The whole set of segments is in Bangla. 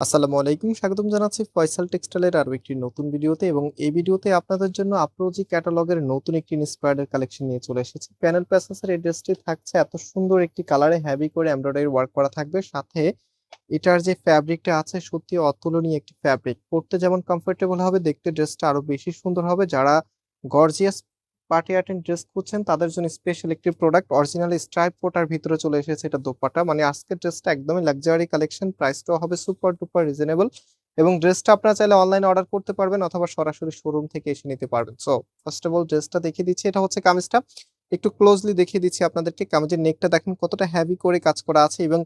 আসসালামু আলাইকুম, স্বাগতম জানাচ্ছি ফয়সাল টেক্সটাইলের আরও একটি নতুন ভিডিওতে এবং এই ভিডিওতে আপনাদের জন্য আপ্রোজি ক্যাটালগের নতুন একটি ইন্সপায়ার্ডের কালেকশন নিয়ে চলে এসেছি। প্যানেল প্যাসেসের এই ড্রেসটি থাকছে এত সুন্দর একটি কালারে হেভি করে এমব্রয়ডারি ওয়ার্ক করা থাকবে। সাথে এটার যে ফ্যাব্রিকটা আছে সত্যি অতুলনীয় একটি ফ্যাব্রিক পরতে যেমন কমফোর্টেবল হবে, দেখতে ড্রেসটা আরও বেশি সুন্দর হবে। যারা গর্জিয়াস পার্টি অ্যাটেন্ড ড্রেস খুঁজছেন, তাদের জন্য স্পেশাল একটি প্রোডাক্ট অরিজিনাল স্ট্রাইপ কোটার ভিতরে চলে এসেছে এটা দোপাটা। মানে আজকের ড্রেসটা একদমই লাক্সারি কালেকশন প্রাইসটাও হবে সুপার ডুপার রিজনেবল এবং ড্রেসটা আপনারা চাইলে অনলাইনে অর্ডার করতে পারবেন অথবা সরাসরি শোরুম থেকে এসে নিতে পারবেন। সো ফার্স্ট অফ অল ড্রেসটা দেখিয়ে দিচ্ছি, এটা হচ্ছে কামিজটা। একটু ক্লোজলি দেখিয়ে দিচ্ছি আপনাদেরকে, কামিজের নেকটা দেখেন কতটা হেভি করে কাজ করা আছে এবং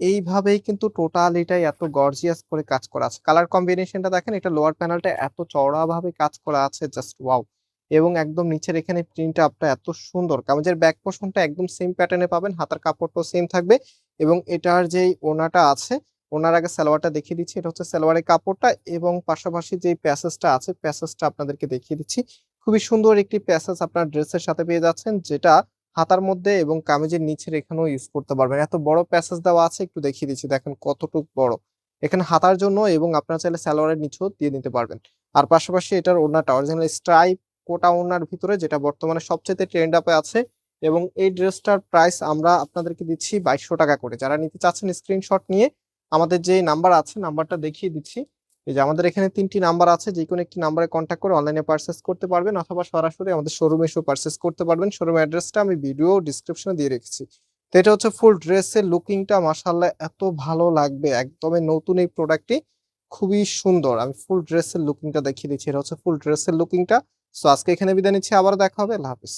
এইভাবেই কিন্তু টোটাল এটাই এত গর্জিয়াস করে কাজ করা আছে। কালার কম্বিনেশনটা দেখেন, এটা লোয়ার প্যানেলটা এত চওড়া ভাবে কাজ করা আছে জাস্ট ওয়াও এবং একদম নিচের এখানে প্রিন্টটা আপনার এত সুন্দর। কামিজের ব্যাক পোর্শনটা একদম সেম প্যাটার্নে পাবেন, হাতার কাপড়টাও সেম থাকবে এবং এটার যেই ওনাটা আছে, ওনার আগে সালোয়ারটা দেখিয়ে দিচ্ছি, এটা হচ্ছে সালোয়ারের কাপড়টা এবং পাশাপাশি যে প্যাসেজটা আছে, প্যাসেজটা আপনাদেরকে দেখিয়ে দিচ্ছি। খুবই সুন্দর একটি প্যাসেজ আপনার ড্রেসের সাথে পেয়ে যাচ্ছেন, যেটা হাতার মধ্যে এবং কামিজের নিচের এখানেও ইউজ করতে পারবেন। এত বড় প্যাসেজ দেওয়া আছে, একটু দেখিয়ে দিচ্ছি, দেখেন কতটুকু বড়। এখানে হাতার জন্য এবং আপনারা চাইলে সালোয়ারের নিচেও দিয়ে নিতে পারবেন। আর পাশাপাশি এটার ওড়নাটা অরিজিনাল স্ট্রাইপ কোটা ওড়নার ভিতরে, যেটা বর্তমানে সবচেয়ে ট্রেন্ড আপে আছে। এবং এই ড্রেসটার প্রাইস আমরা আপনাদেরকে দিচ্ছি বাইশশো টাকা করে। যারা নিতে চাচ্ছেন স্ক্রিনশট নিয়ে, আমাদের যে নাম্বার আছে নাম্বারটা দেখিয়ে দিচ্ছি। এই যে আমাদের এখানে তিনটি নাম্বার আছে যে কোনো একটি নাম্বারে কন্ট্যাক্ট করে অনলাইনে পারচেস করতে পারবেন, অথবা সরাসরি আমাদের শোরুমে এসেও পারচেস করতে পারবেন। শোরুম অ্যাড্রেসটা আমি ভিডিও ডিসক্রিপশনে দিয়ে রেখেছি। তো এটা হচ্ছে ফুল ড্রেসের লুকিংটা মাসাল্লাহ এত ভালো লাগবে। একদমই নতুন এই প্রোডাক্টটি খুবই সুন্দর। আমি ফুল ড্রেসের লুকিংটা দেখিয়ে দিচ্ছি। এটা হচ্ছে ফুল ড্রেসের লুকিংটা সো আজকে এখানে বিদায় নিচ্ছি। আবার দেখা হবে। আল্লাহ হাফিজ।